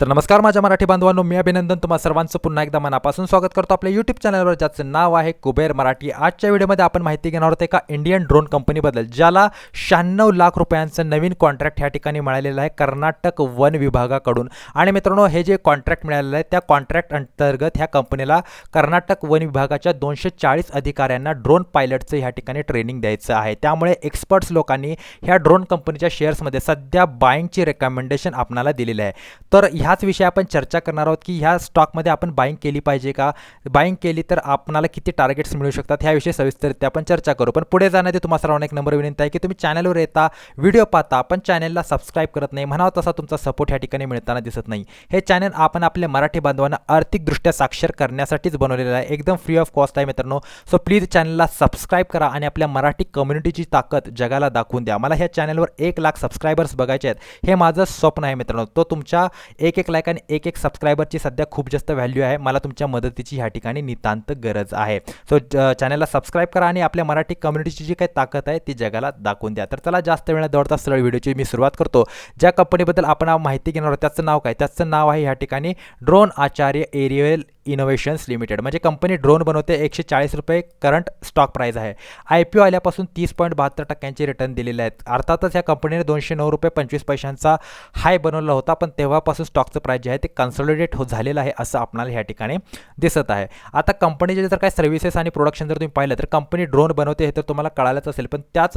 तर नमस्कार माझ्या मराठी बांधवांनो मी अभिनंदन तुम्हा सर्वांचं. पुन्हा एकदा मनापासून स्वागत करतो आपल्या यूट्यूब चॅनलवर ज्याचं नाव आहे कुबेर मराठी. आजच्या व्हिडिओमध्ये आपण माहिती घेणार आहोत एका इंडियन ड्रोन कंपनीबद्दल ज्याला शहाण्णव लाख रुपयांचं नवीन कॉन्ट्रॅक्ट ह्या ठिकाणी मिळालेलं आहे कर्नाटक वन विभागाकडून. आणि मित्रांनो हे जे कॉन्ट्रॅक्ट मिळालेलं आहे त्या कॉन्ट्रॅक्ट अंतर्गत ह्या कंपनीला कर्नाटक वन विभागाच्या दोनशे चाळीस अधिकाऱ्यांना ड्रोन पायलटचं ह्या ठिकाणी ट्रेनिंग द्यायचं आहे. त्यामुळे एक्सपर्ट्स लोकांनी ह्या ड्रोन कंपनीच्या शेअर्समध्ये सध्या बाईंगची रेकमेंडेशन आपणाला दिलेली आहे. तर ह्या ह्याच विषयी आपण चर्चा करणार आहोत की ह्या स्टॉकमध्ये आपण बाईंग केली पाहिजे का? बाईंग केली तर आपणाला किती टार्गेट्स मिळू शकतात? ह्याविषयी सविस्तरित्या आपण चर्चा करू. पण पुढे जाण्याची तुम्हाला सर्वांना एक नंबर विनंती आहे की तुम्ही चॅनलवर येता व्हिडिओ पाहता पण चॅनलला सबस्क्राईब करत नाही. म्हणावं तसा तुमचा सपोर्ट ह्या ठिकाणी मिळताना दिसत नाही. हे चॅनल आपण आपल्या मराठी बांधवांना आर्थिकदृष्ट्या साक्षर करण्यासाठीच बनवलेलं आहे. एकदम फ्री ऑफ कॉस्ट आहे मित्रांनो. सो प्लीज चॅनलला सबस्क्राईब करा आणि आपल्या मराठी कम्युनिटीची ताकद जगाला दाखवून द्या. मला ह्या चॅनलवर एक लाख सबस्क्रायबर्स बघायचे आहेत. हे माझं स्वप्न आहे मित्रांनो. तो तुमच्या एक एक लाईक आणि एक एक सबस्क्रायबरची सध्या खूप जास्त व्हॅल्यू आहे. मला तुमच्या मदतीची ह्या ठिकाणी नितांत गरज आहे. सो चॅनलला सबस्क्राईब करा आणि आपल्या मराठी कम्युनिटीची जी काही ताकद आहे ती जगाला दाखवून द्या. तर चला जास्त वेळा दौडता सरळ व्हिडिओची मी सुरुवात करतो. ज्या कंपनीबद्दल आपण माहिती घेणार आहोत त्याचं नाव काय? त्याचं नाव आहे ह्या ठिकाणी drone Acharya aerial innovations limited. म्हणजे कंपनी ड्रोन बनवते एकशे चाळीस रुपये करंट स्टॉक प्राईज आहे. आय पी ओ आल्यापासून तीस पॉईंट बहात्तर टक्क्यांचे रिटर्न दिलेले आहेत अर्थातच या कंपनीने दोनशे नऊ रुपये पंचवीस पैशांचा हाय बनवला होता पण तेव्हापासून स्टॉकचं प्राईज जे आहे ते कन्सॉलिडेट हो झालेलं आहे असं आपणाला ह्या ठिकाणी दिसत आहे. आता कंपनीचे जर काही सर्व्हिसेस आणि प्रोडक्शन जर तुम्ही पाहिलं तर कंपनी ड्रोन बनवते हे तर तुम्हाला कळालंच असेल पण त्याच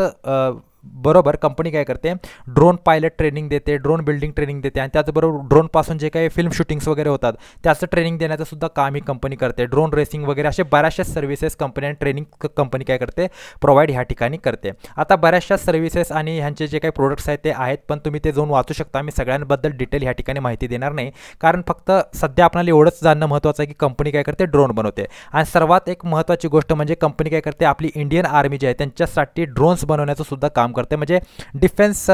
बरोबर कंपनी काय करते? ड्रोन पायलट ट्रेनिंग देते ड्रोन बिल्डिंग ट्रेनिंग देते आणि त्याचबरोबर ड्रोनपासून जे काही फिल्म शूटिंग्स वगैरे होतात त्याचं ट्रेनिंग देण्याचं सुद्धा काम ही कंपनी करते. ड्रोन रेसिंग वगैरे असे बऱ्याचशा सर्व्हिसेस कंपनी आणि ट्रेनिंग कंपनी काय करते? प्रोव्हाइड ह्या ठिकाणी करते. आता बऱ्याचशा सर्व्हिसेस आणि ह्यांचे जे काही प्रोडक्ट्स आहेत ते आहेत पण तुम्ही ते जाऊन वाचू शकता. मी सगळ्यांबद्दल डिटेल ह्या ठिकाणी माहिती देणार नाही. कारण फक्त सध्या आपल्याला एवढंच जाणणं महत्त्वाचं आहे की कंपनी काय करते? ड्रोन बनवते. आणि सर्वात एक महत्त्वाची गोष्ट म्हणजे कंपनी काय करते? आपली इंडियन आर्मी जी आहे त्यांच्यासाठी ड्रोन्स बनवण्याचं सुद्धा काम करते. म्हणजे डिफेन्स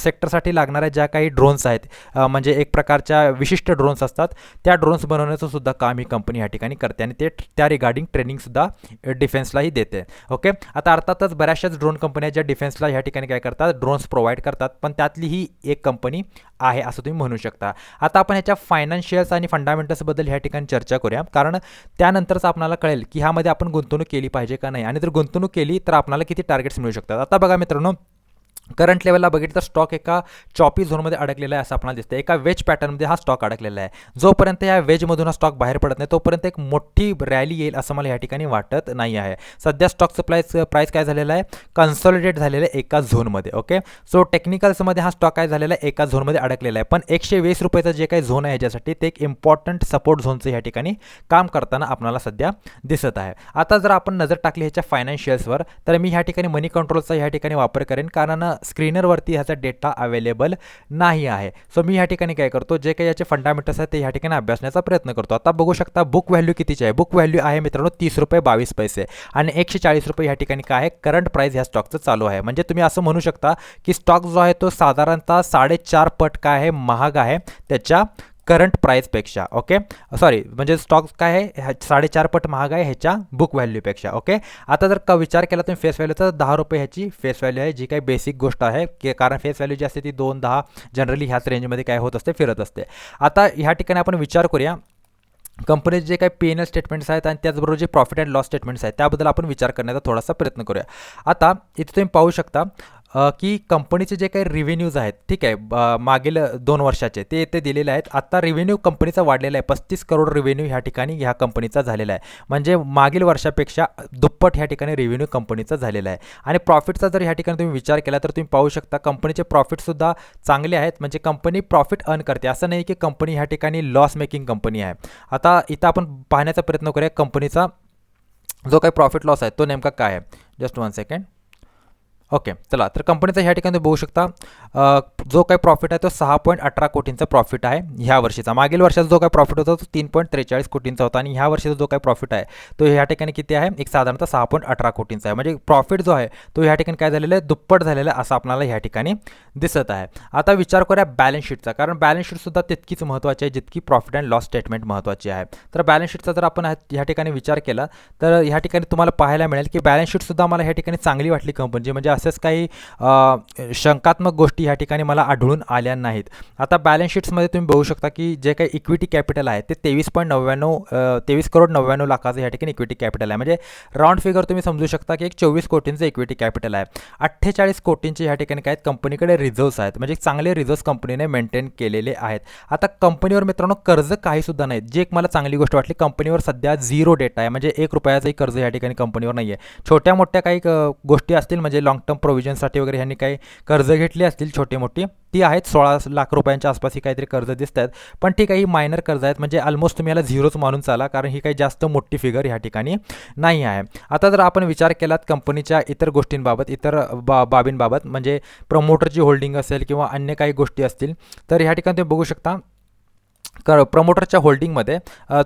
सेक्टरसाठी लागणाऱ्या ज्या काही ड्रोन्स आहेत म्हणजे एक प्रकारच्या विशिष्ट ड्रोन्स असतात त्या ड्रोन्स बनवण्याचं सुद्धा काम ही कंपनी या ठिकाणी करते आणि ते त्या रिगार्डिंग ट्रेनिंगसुद्धा डिफेन्सलाही देते. ओके आता अर्थातच बऱ्याचशाच ड्रोन कंपन्या ज्या डिफेन्सला ह्या ठिकाणी काय करतात ड्रोन्स प्रोव्हाइड करतात पण त्यातली ही एक कंपनी आहे असं तुम्ही म्हणू शकता. आता आपण ह्याच्या फायनान्शियल्स आणि फंडामेंटल्सबद्दल ह्या ठिकाणी चर्चा करूया. कारण त्यानंतरच आपल्याला कळेल की ह्यामध्ये आपण गुंतवणूक केली पाहिजे का नाही. आणि जर गुंतवणूक केली तर आपल्याला किती टार्गेट्स मिळू शकतात. आता बघा मित्रांनो करंट लेवलला बघितलं तर स्टॉक एका चॉपी झोनमध्ये अडकलेला आहे असं आपल्याला दिसतं एका वेज पॅटर्नमध्ये हा स्टॉक अडकलेला आहे. जोपर्यंत या वेजमधून हा स्टॉक बाहेर पडत नाही तोपर्यंत एक मोठी रॅली येईल असं मला या ठिकाणी वाटत नाही आहे. सध्या स्टॉकचं प्राईस प्राईस काय झालेलं आहे? कन्सॉलिडेट झालेलं आहे एका झोनमध्ये ओके सो टेक्निकल्समध्ये हा स्टॉक काय झालेला आहे? एका झोनमध्ये अडकलेला आहे. पण एकशे वीस रुपयाचं जे काही झोन आहे ह्याच्यासाठी ते एक इम्पॉर्टंट सपोर्ट झोनचं या ठिकाणी काम करताना आपल्याला सध्या दिसत आहे. आता जर आपण नजर टाकली ह्याच्या फायनान्शियल्सवर तर मी ह्या ठिकाणी मनी कंट्रोलचा ह्या ठिकाणी वापर करेन. कारण स्क्रीनरवरती ह्याचा डेटा अवेलेबल नाही आहे. सो मी ह्या ठिकाणी काय करतो जे काही याचे फंडामेंटल्स आहेत ते ह्या ठिकाणी अभ्यासण्याचा प्रयत्न करतो. आता बघू शकता बुक व्हॅल्यू कितीची आहे? बुक व्हॅल्यू आहे मित्रांनो तीस रुपये बावीस पैसे. आणि एकशे चाळीस रुपये ह्या ठिकाणी काय आहे? करंट प्राईस ह्या स्टॉकचं चालू आहे. म्हणजे तुम्ही असं म्हणू शकता की स्टॉक जो आहे तो साधारणतः साडेचार पट काय आहे? महाग आहे. त्याच्या करंट प्राईसपेक्षा ओके सॉरी म्हणजे स्टॉक्स काय आहे? ह्या साडेचार पट महाग आहे ह्याच्या बुक व्हॅल्यूपेक्षा ओके आता जर का विचार केला तुम्ही फेस व्हॅल्यू तर दहा रुपये ह्याची फेस व्हॅल्यू आहे जी काही बेसिक गोष्ट आहे. की कारण फेस व्हॅल्यू जी असते ती दोन दहा जनरली ह्याच रेंजमध्ये काय होत असते फिरत असते. आता ह्या ठिकाणी आपण विचार करूया. कंपनीचे जे काही पी एन एल स्टेटमेंट्स आहेत आणि त्याचबरोबर जे प्रॉफिट अँड लॉस स्टेटमेंट्स आहेत त्याबद्दल आपण विचार करण्याचा थोडासा प्रयत्न करूया. आता इथे तुम्ही पाहू शकता की कंपनीचे जे काही रिव्हेन्यूज आहेत ठीक आहे मागील दोन वर्षाचे ते ते दिलेले आहेत. आत्ता रिव्हेन्यू कंपनीचा वाढलेला आहे. पस्तीस करोड रिव्हेन्यू ह्या ठिकाणी ह्या कंपनीचा झालेला आहे. म्हणजे मागील वर्षापेक्षा दुप्पट ह्या ठिकाणी रिव्हेन्यू कंपनीचा झालेला आहे. आणि प्रॉफिटचा जर ह्या ठिकाणी तुम्ही विचार केला तर तुम्ही पाहू शकता कंपनीचे प्रॉफिटसुद्धा चांगले आहेत. म्हणजे कंपनी प्रॉफिट अर्न करते. असं नाही की कंपनी ह्या ठिकाणी लॉस मेकिंग कंपनी आहे. आता इथं आपण पाहण्याचा प्रयत्न करूया कंपनीचा जो काही प्रॉफिट लॉस आहे तो नेमका काय आहे? जस्ट वन सेकंड ओके चला तर कंपनीचा ह्या ठिकाणी बघू शकता जो काही प्रॉफिट आहे तो सहा पॉईंट अठरा कोटींचा प्रॉफिट आहे ह्या वर्षीचा. मागील वर्षाचा जो काही प्रॉफिट होता तो तीन पॉईंट त्रेचाळीस कोटींचा होता आणि ह्या वर्षीचा जो काही प्रॉफिट आहे तो ह्या ठिकाणी किती आहे? एक साधारणतः सहा पॉईंट अठरा कोटींचा आहे. म्हणजे प्रॉफिट जो आहे तो ह्या ठिकाणी काय झालेलं आहे? दुप्पट झालेलं आहे असं आपल्याला ह्या ठिकाणी दिसत आहे. आता विचार करूया बॅलन्स शीटचा कारण बॅलन्स शीटसुद्धा तितकीच महत्त्वाची आहे जितकी प्रॉफिट अँड लॉस स्टेटमेंट महत्त्वाची आहे. तर बॅलन्स शीटचा जर आपण ह्या ठिकाणी विचार केला तर ह्या ठिकाणी तुम्हाला पाहायला मिळेल की बॅलन्स शीटसुद्धा मला ह्या ठिकाणी चांगली वाटली कंपनीची म्हणजे असेच काही शंकात्मक गोष्टी ह्या ठिकाणी मला आढळून आल्या नाहीत. आता बॅलन्स शीट्समध्ये तुम्ही बघू शकता की जे काही इक्विटी कॅपिटल आहे ते तेवीस पॉईंट नव्याण्णव तेवीस करोड नव्याण्णव लाखाचं ह्या ठिकाणी इक्विटी कॅपिटल आहे. म्हणजे राऊंड फिगर तुम्ही समजू शकता की एक चोवीस कोटींचं इक्विटी कॅपिटल आहे. अठ्ठेचाळीस कोटींचे ह्या ठिकाणी काय आहेत? कंपनीकडे रिझर्व्स आहेत. म्हणजे चांगले रिझर्व्स कंपनीने मेंटेन केलेले आहेत. आता कंपनीवर मित्रांनो कर्ज काहीसुद्धा नाही जे एक मला चांगली गोष्ट वाटली कंपनीवर सध्या झिरो डेटा आहे. म्हणजे एक रुपयाचंही कर्ज या ठिकाणी कंपनीवर नाही आहे छोट्या मोठ्या काही गोष्टी असतील म्हणजे लॉंग टर्म प्रोव्हिजनसाठी वगैरे ह्यांनी काही कर्ज घेतली असतील छोटी मोठी ती आहेत सोळा लाख रुपयांच्या आसपास ही काहीतरी कर्ज दिसत आहेत पण ठीक आहे ही मायनर कर्ज आहेत म्हणजे ऑलमोस्ट तुम्ही याला झिरोच मानून चाला कारण ही काही जास्त मोठी फिगर ह्या ठिकाणी नाही आहे. आता जर आपण विचार केलात कंपनीच्या इतर गोष्टींबाबत इतर बा बाबींबाबत म्हणजे प्रमोटरची होल्डिंग असेल किंवा अन्य काही गोष्टी असतील तर ह्या ठिकाणी तुम्ही बघू शकता कर प्रमोटरच्या होल्डिंगमध्ये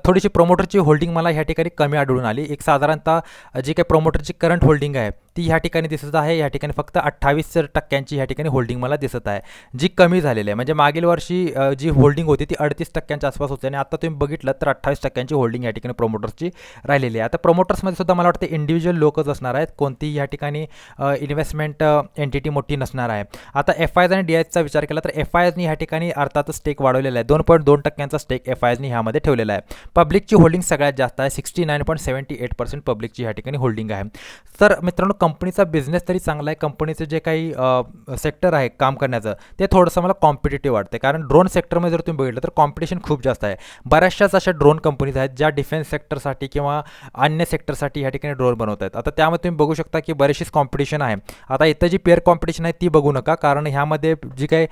थोडीशी प्रमोटरची होल्डिंग मला ह्या ठिकाणी कमी आढळून आली. एक साधारणतः जी काही प्रमोटरची करंट होल्डिंग आहे ती ह्या ठिकाणी दिसत आहे ह्या ठिकाणी फक्त अठ्ठावीस टक्क्यांची ह्या ठिकाणी होल्डिंग मला दिसत आहे जी कमी झालेली आहे. म्हणजे मागील वर्षी जी होल्डिंग होती ती अडतीस टक्क्यांच्या आसपास होती आणि आता तुम्ही बघितलं तर अठ्ठावीस टक्क्यांची होल्डिंग या ठिकाणी प्रमोटर्सची राहिलेली आहे. आता प्रोमोटर्समध्ये सुद्धा मला वाटतं इंडिव्हिज्युअल लोकच असणार आहेत कोणतीही या ठिकाणी इन्व्हेस्टमेंट एंटिटी मोठी नसणार आहे. आता एफ आयज आणि डी आयचा विचार केला तर एफ आयजनी ह्या ठिकाणी अर्थातच स्टेक वाढवलेला आहे. दोन पॉईंट दोन टक्क्यांचा स्टेक एफ आयजनी ह्यामध्ये ठेवलेला आहे. पब्लिकची होल्डिंग सगळ्यात जास्त आहे sixty nine point seventy eight percent पब्लिकची ह्या ठिकाणी होल्डिंग आहे. तर मित्रांनो कंपनीचा बिझनेस तरी चांगला आहे. कंपनीचं जे काही सेक्टर आहे काम करण्याचं ते थोडंसं मला कॉम्पिटेटिव्ह वाटते कारण ड्रोन सेक्टरमध्ये जर तुम्ही बघितलं तर कॉम्पिटिशन खूप जास्त आहे. बऱ्याचशाच अशा ड्रोन कंपनीज आहेत ज्या डिफेन्स सेक्टरसाठी किंवा अन्य सेक्टरसाठी ह्या ठिकाणी ड्रोन बनवत आहेत. आता त्यामध्ये तुम्ही बघू शकता की बरीचशीच कॉम्पिटिशन आहे. आता इथं जी पेअर कॉम्पिटिशन आहे ती बघू नका. कारण ह्यामध्ये जी काही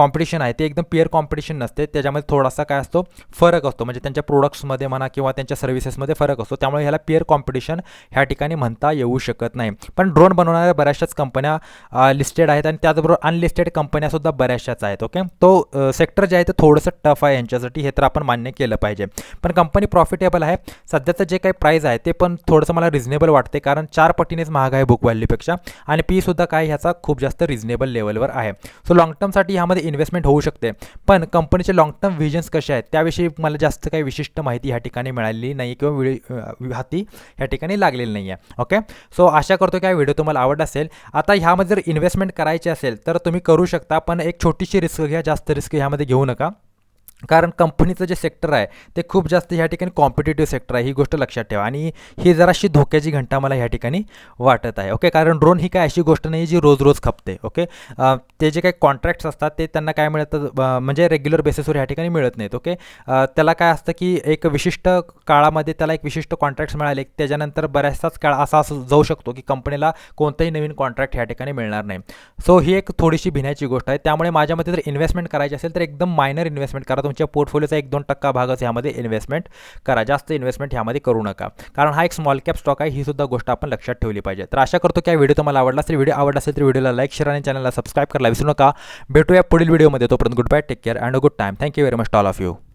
कॉम्पिटिशन आहे ते एकदम पिअर कॉम्पिटिशन नसते. त्याच्यामध्ये थोडासा काय असतो फरक असतो. म्हणजे त्यांच्या प्रोडक्ट्समध्ये म्हणा किंवा त्यांच्या सर्व्हिसेसमध्ये फरक असतो. त्यामुळे ह्याला पिअर कॉम्पिटिशन ह्या ठिकाणी म्हणता येऊ शकत नाही. पण ड्रोन बनवणाऱ्या बऱ्याचशाच कंपन्या लिस्टेड आहेत आणि त्याचबरोबर अनलिस्टेड कंपन्यासुद्धा बऱ्याचशाच आहेत ओके तो सेक्टर जे आहे ते थोडंसं टफ आहे. यांच्यासाठी हे तर आपण मान्य केलं पाहिजे. पण कंपनी प्रॉफिटेबल आहे. सध्याचं जे काही प्राईज आहे ते पण थोडंसं मला रिझनेबल वाटते कारण चार पटीनेच महाग आहे बुक व्हॅल्यूपेक्षा आणि पीसुद्धा काय ह्याचा खूप जास्त रिझनेबल लेवलवर आहे. सो लॉंग टर्मसाठी ह्यामध्ये इन्व्हेस्टमेंट होऊ शकते. पण कंपनीचे लॉंग टर्म व्हिजन्स कसे आहेत त्याविषयी मला जास्त काही विशिष्ट माहिती ह्या ठिकाणी मिळालेली नाही किंवा विळी हाती ह्या ठिकाणी लागलेली नाही आहे ओके सो आशा करतो की हा व्हिडिओ तुम्हाला आवडला असेल. आता ह्यामध्ये जर इन्व्हेस्टमेंट करायची असेल तर तुम्ही करू शकता पण एक छोटीशी रिस्क घ्या जास्त रिस्क ह्यामध्ये घेऊ नका. कारण कंपनीचं जे सेक्टर आहे ते खूप जास्त ह्या ठिकाणी कॉम्पिटेटिव्ह सेक्टर आहे ही गोष्ट लक्षात ठेवा. आणि ही जराशी धोक्याची घंटा मला ह्या ठिकाणी वाटत आहे ओके कारण ड्रोन ही काय अशी गोष्ट नाही जी रोज रोज खपते ओके ते जे काही कॉन्ट्रॅक्ट्स असतात ते त्यांना काय मिळतं म्हणजे रेग्युलर बेसिसवर ह्या ठिकाणी मिळत नाहीत ओके त्याला काय असतं की एक विशिष्ट काळामध्ये त्याला एक विशिष्ट कॉन्ट्रॅक्ट्स मिळाले त्याच्यानंतर बऱ्याचसाच काळ असा असं जाऊ शकतो की कंपनीला कोणताही नवीन कॉन्ट्रॅक्ट ह्या ठिकाणी मिळणार नाही. सो ही एक थोडीशी भिण्याची गोष्ट आहे. त्यामुळे माझ्या मते जर इन्व्हेस्टमेंट करायची असेल तर एकदम मायनर इन्व्हेस्टमेंट करा. तुमच्या पोर्टफोलिओचा एक दोन टक्का भागच ह्यामध्ये इन्व्हेस्टमेंट करा. जास्त इन्व्हेस्टमेंट ह्यामध्ये करू नका. कारण हा एक स्मॉल कॅप स्टॉक आहे ही सुद्धा गोष्ट आपण लक्षात ठेवली पाहिजे. तर आशा करतो की हा व्हिडिओ तुम्हाला आवडला असेल. व्हिडिओ आवडला असेल तर व्हिडिओला लाईक शेअर आणि चॅनलला सबस्क्राईब करायला विसरू नका. भेटूया पुढील व्हिडिओमध्ये तोपर्यंत good bye take care and a good time thank you very much all of you